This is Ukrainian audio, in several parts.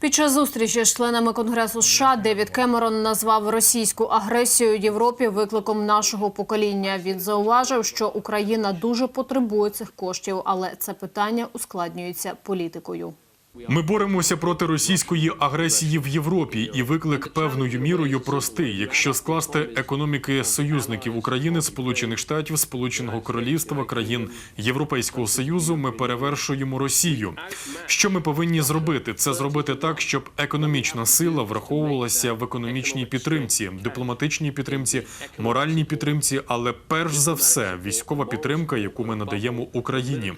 Під час зустрічі з членами Конгресу США Девід Кемерон назвав російську агресію Європі викликом нашого покоління. Він зауважив, що Україна дуже потребує цих коштів, але це питання ускладнюється політикою. Ми боремося проти російської агресії в Європі, і виклик певною мірою простий. Якщо скласти економіки союзників України, Сполучених Штатів, Сполученого Королівства, країн Європейського союзу, ми перевершуємо Росію. Що ми повинні зробити? Це зробити так, щоб економічна сила враховувалася в економічній підтримці, дипломатичній підтримці, моральній підтримці, але перш за все військова підтримка, яку ми надаємо Україні.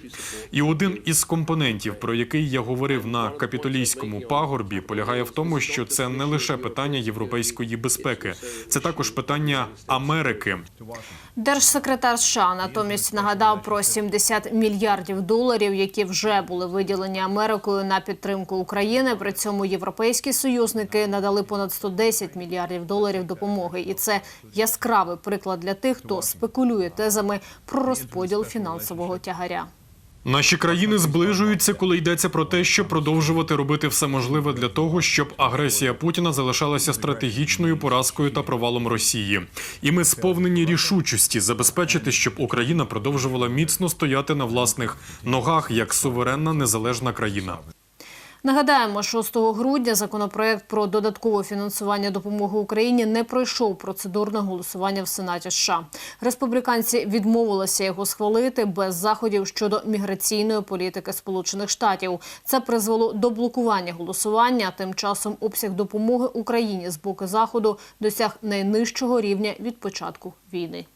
І один із компонентів, про який я говорив на капітолійському пагорбі, полягає в тому, що це не лише питання європейської безпеки, це також питання Америки. Держсекретар США натомість нагадав про 70 мільярдів доларів, які вже були виділені Америкою на підтримку України. При цьому європейські союзники надали понад 110 мільярдів доларів допомоги, і це яскравий приклад для тих, хто спекулює тезами про розподіл фінансового тягаря. Наші країни зближуються, коли йдеться про те, щоб продовжувати робити все можливе для того, щоб агресія Путіна залишалася стратегічною поразкою та провалом Росії. І ми сповнені рішучості забезпечити, щоб Україна продовжувала міцно стояти на власних ногах як суверенна незалежна країна. Нагадаємо, 6 грудня законопроект про додаткове фінансування допомоги Україні не пройшов процедурне голосування в Сенаті США. Республіканці відмовилися його схвалити без заходів щодо міграційної політики Сполучених Штатів. Це призвело до блокування голосування. Тим часом обсяг допомоги Україні з боку заходу досяг найнижчого рівня від початку війни.